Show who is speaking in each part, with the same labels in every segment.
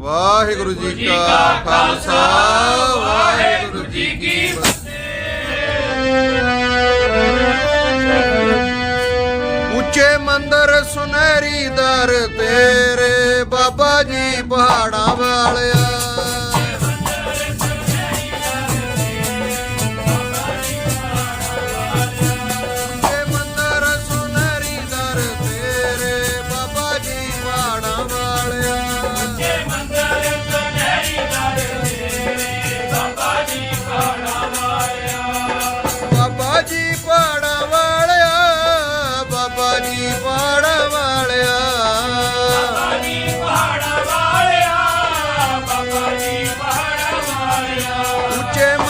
Speaker 1: ਵਾਹਿਗੁਰੂ ਜੀ ਕਾ ਖਾਲਸਾ, ਵਾਹਿਗੁਰੂ ਜੀ ਕੀ ਫਤਿਹ। ਉੱਚੇ ਮੰਦਰ ਸੁਨਹਿਰੀ ਦਰ ਤੇਰੇ ਬਾਬਾ ਜੀ ਪਹਾੜਾਂ ਵਾਲਿਆ ਉੱਚੇ ਮੰਦਰ ਸੁਨਹਿਰੀ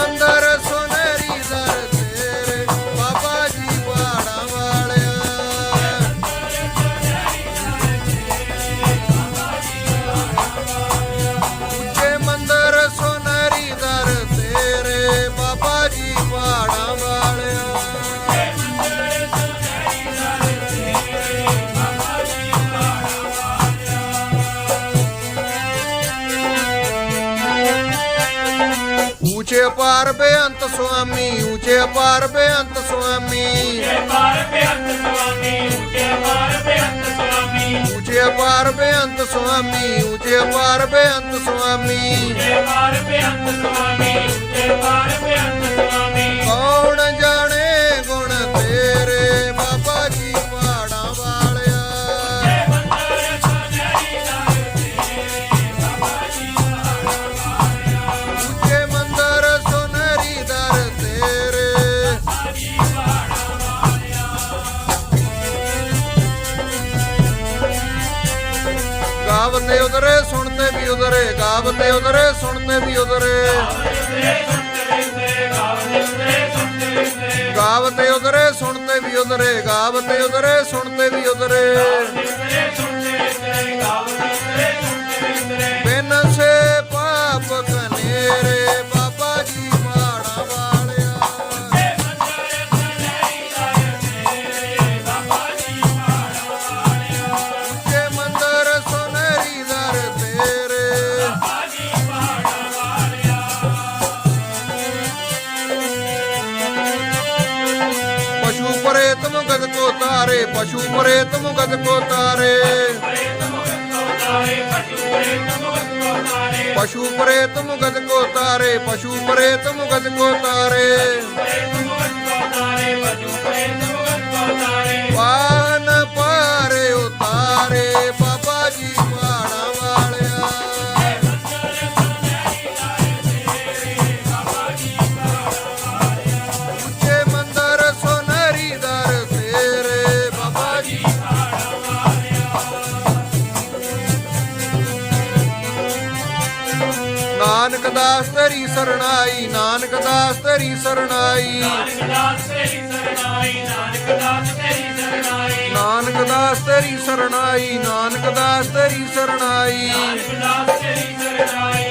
Speaker 1: ਊਚੇ ਪਾਰ ਬੇਅੰਤ ਸੁਆਮੀ ਊਚੇ ਪਾਰ ਬੇਅੰਤ ਸੁਆਮੀ। ਊਚੇ ਪਾਰ ਬੇਅੰਤ ਸੁਆਮੀ ਊਚੇ ਪਾਰ ਬੇਅੰਤ ਸੁਆਮੀ। ਕੌਣ ਗਾਵਤੇ ਉਧਰੇ ਸੁਣਤੇ ਵੀ ਉਦਰੇ ਗਾਵਤੇ ਉਧਰੇ ਸੁਣਤੇ ਵੀ ਉਦਰੇ। ਗਾਵਤੇ ਉਧਰੇ ਸੁਣਤੇ ਵੀ ਉਦਰੇ ਗਾਵਤੇ ਉਧਰੇ ਸੁਣਤੇ ਵੀ ਉਧਰੇ ਤਾਰੇ ਪਸ਼ੂ ਪ੍ਰੇਤ ਮੁਗਤ ਕੋ ਤਾਰੇ ਪਸ਼ੂ ਪ੍ਰੇਤ ਮੁਗਤ ਕੋ ਤਾਰੇ ਪਸ਼ੂ ਪ੍ਰੇਤ ਮੁਗਤ ਕੋ ਤਾਰੇ ਵਾਨ ਨਾਨਕ ਦਾਸ ਤੇਰੀ ਸਰਣਾਈ। ਨਾਨਕ ਦਾਸ ਤੇਰੀ ਸਰਣਾਈ ਨਾਨਕ ਦਾਸ ਤੇਰੀ ਸਰਣਾਈ। ਨਾਨਕ ਦਾਸ ਤੇਰੀ ਸਰਣਾਈ